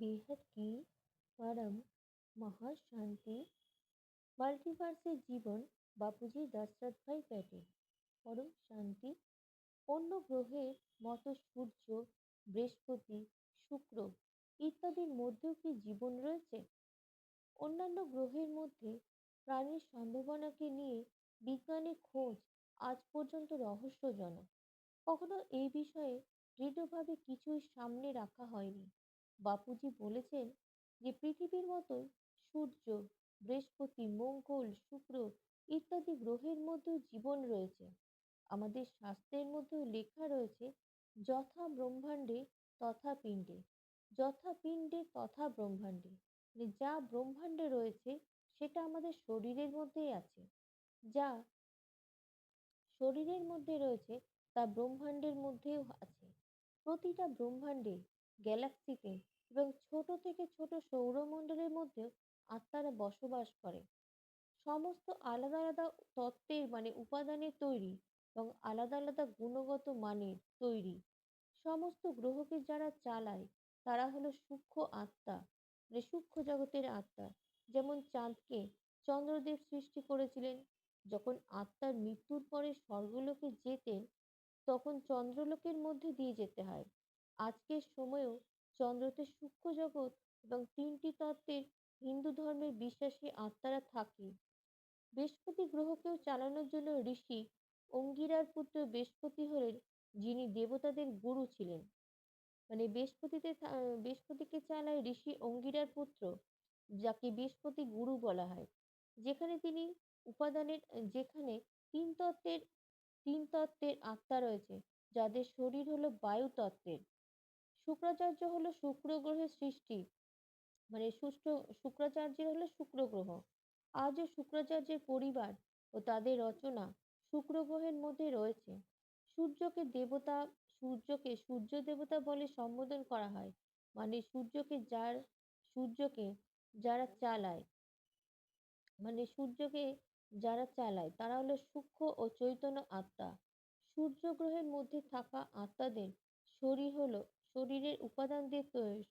बेहद की परम মহাশান্তি মাল্টিভার্সের জীবন বাপুজি দশরথ ভাই প্যাটেল পরম শান্তি অন্য গ্রহের মতো সূর্য বৃহস্পতি শুক্র ইত্যাদির মধ্যেও কি জীবন রয়েছে অন্যান্য গ্রহের মধ্যে প্রাণীর সম্ভাবনাকে নিয়ে বিজ্ঞানের খোঁজ আজ পর্যন্ত রহস্যজনক কখনো এই বিষয়ে দৃঢ়ভাবে কিছুই সামনে রাখা হয়নি বাপুজি বলেছেন যে, পৃথিবীর মতোই সূর্য, বৃহস্পতি, মঙ্গল, শুক্র ইত্যাদি গ্রহের মধ্যেও জীবন রয়েছে। আমাদের শাস্ত্রের মধ্যেও লেখা রয়েছে, যথা ব্রহ্মাণ্ডে তথা পিণ্ডে, যথা পিণ্ডে তথা ব্রহ্মাণ্ডে। মানে যা ব্রহ্মাণ্ডে রয়েছে, সেটা আমাদের শরীরের মধ্যেই আছে। যা শরীরের মধ্যে রয়েছে, তা ব্রহ্মাণ্ডের মধ্যেও আছে। প্রতিটা ব্রহ্মাণ্ডে, গ্যালাক্সিতে এবং ছোট থেকে ছোট সৌরমণ্ডলের মধ্যেও আত্মারা বসবাস করে। সমস্ত আলাদা আলাদা তত্ত্বের মানে উপাদানের তৈরি এবং আলাদা আলাদা গুণগত মানের তৈরি। সমস্ত গ্রহকে যারা চালায়, তারা হলো সূক্ষ্ম আত্মা মানে সূক্ষ্ম জগতের আত্মা। যেমন চাঁদকে চন্দ্রদেব সৃষ্টি করেছিলেন, যখন আত্মার মৃত্যুর পরে স্বর্গলোকে যেতেন, তখন চন্দ্রলোকের মধ্যে দিয়ে যেতে হয়। আজকের সময়েও চন্দ্রতে সূক্ষ্ম জগৎ এবং তিনটি তত্ত্বের হিন্দু ধর্মের বিশ্বাসী আত্মারা থাকে। বৃহস্পতি গ্রহকেও চালানোর জন্য ঋষি অঙ্গিরার পুত্র বৃহস্পতি হলেন যিনি দেবতাদের গুরু ছিলেন। মানে বৃহস্পতিতে বৃহস্পতিকে চালায় ঋষি অঙ্গিরার পুত্র, যাকে বৃহস্পতি গুরু বলা হয়। যেখানে তিনি উপাদানের, যেখানে তিন তত্ত্বের তিন তত্ত্বের আত্মা রয়েছে, যাদের শরীর হলো বায়ু তত্ত্বের। শুক্রাচার্য হলো শুক্র গ্রহের সৃষ্টি। মানে সুস্থ শুক্রাচার্যের হলো শুক্র গ্রহ আজও শুক্রাচার্যের পরিবার ও তাদের রচনা শুক্র গ্রহের মধ্যে রয়েছে। সূর্যকে দেবতা, সূর্যকে সূর্য দেবতা বলে সম্বোধন করা হয়। মানে সূর্যকে যার, সূর্যকে যারা চালায়। মানে সূর্যকে যারা চালায়, তারা হলো সূক্ষ্ম ও চৈতন্য আত্মা। সূর্য গ্রহের মধ্যে থাকা আত্মাদের শরীর হলো শরীরের উপাদান দিয়ে তৈরি।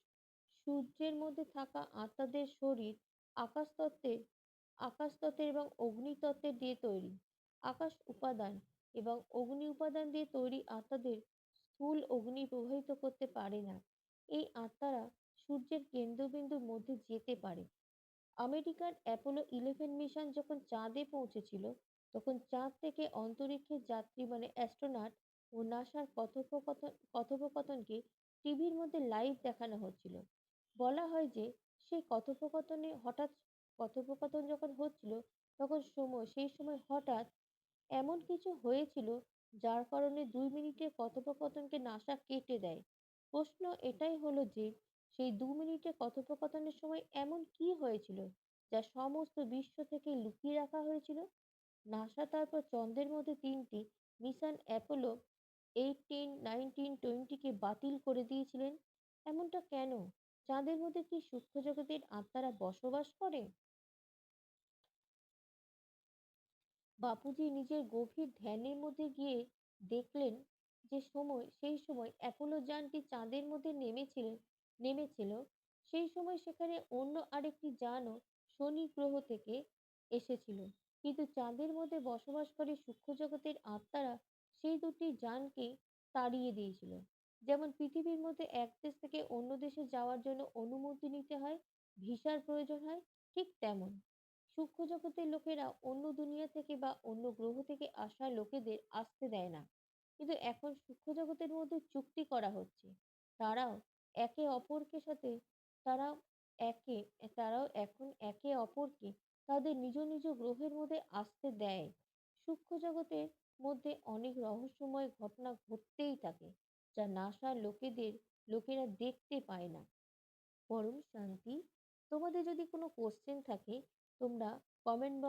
সূর্যের মধ্যে থাকা আত্মাদের শরীর আকাশ তত্ত্বের আকাশ তত্ত্বের এবং অগ্নি তত্ত্বের দিয়ে তৈরি। আকাশ উপাদান এবং অগ্নি উপাদান দিয়ে তৈরি আত্মাদের স্থূল অগ্নি প্রবাহিত করতে পারে না। এই আত্মারা সূর্যের কেন্দ্রবিন্দুর মধ্যে যেতে পারে। আমেরিকার অ্যাপোলো ইলেভেন মিশন যখন চাঁদে পৌঁছেছিল, তখন চাঁদ থেকে অন্তরিক্ষের যাত্রী মানে অ্যাস্ট্রোনাট ও নাসার কথোপকথন, কথোপকথনকে টিভির মধ্যে লাইভ দেখানো হচ্ছিল। বলা হয় যে সেই কথোপকথনে হঠাৎ কথোপকথন যখন হচ্ছিল, তখন সময়, সেই সময় হঠাৎ এমন কিছু হয়েছিল, যার কারণে দুই মিনিটের কথোপকথনকে নাসা কেটে দেয়। প্রশ্ন এটাই হলো যে, সেই দু মিনিটের কথোপকথনের সময় এমন কি হয়েছিল, যা সমস্ত বিশ্ব থেকে লুকিয়ে রাখা হয়েছিল? নাসা তারপর চন্দ্রের মধ্যে তিনটি মিশন অ্যাপোলো এইটিন নাইনটিন টোয়েন্টিকে বাতিল করে দিয়েছিলেন। এমনটা কেন? চাঁদের মধ্যে কি সূক্ষ্ম জগতের আত্মারা বসবাস করে? বাপুজি নিজের গভীর ধ্যানের মধ্যে গিয়ে দেখলেন যে সময়, সেই সময় অ্যাপোলো যানটি চাঁদের মধ্যে নেমেছিলেন, নেমেছিল। সেই সময় সেখানে অন্য আরেকটি যানও শনি গ্রহ থেকে এসেছিল। কিন্তু চাঁদের মধ্যে বসবাস করে সূক্ষ্ম জগতের আত্মারা সেই দুটি যানকে তাড়িয়ে দিয়েছিল। যেমন পৃথিবীর মধ্যে এক দেশ থেকে অন্য দেশে যাওয়ার জন্য অনুমতি নিতে হয়, ভিসার প্রয়োজন হয়, ঠিক তেমন। সূক্ষ্ম জগতের লোকেরা অন্য দুনিয়া থেকে বা অন্য গ্রহ থেকে আসা লোকেদের আসতে দেয় না। কিন্তু এখন সূক্ষ্ম জগতের মধ্যে চুক্তি করা হচ্ছে। তারাও একে অপরকে সাথে তারা একে, তারাও এখন একে অপরকে তাদের নিজ নিজ গ্রহের মধ্যে আসতে দেয়। সূক্ষ্ম জগতের মধ্যে অনেক রহস্যময় ঘটনা ঘটতেই থাকে। যা নাসার লোকেদের, লোকেরা দেখতে পায় না। পরম শান্তি, তোমাদের যদি কোনো কোশ্চেন থাকে, তোমরা কমেন্ট বক্স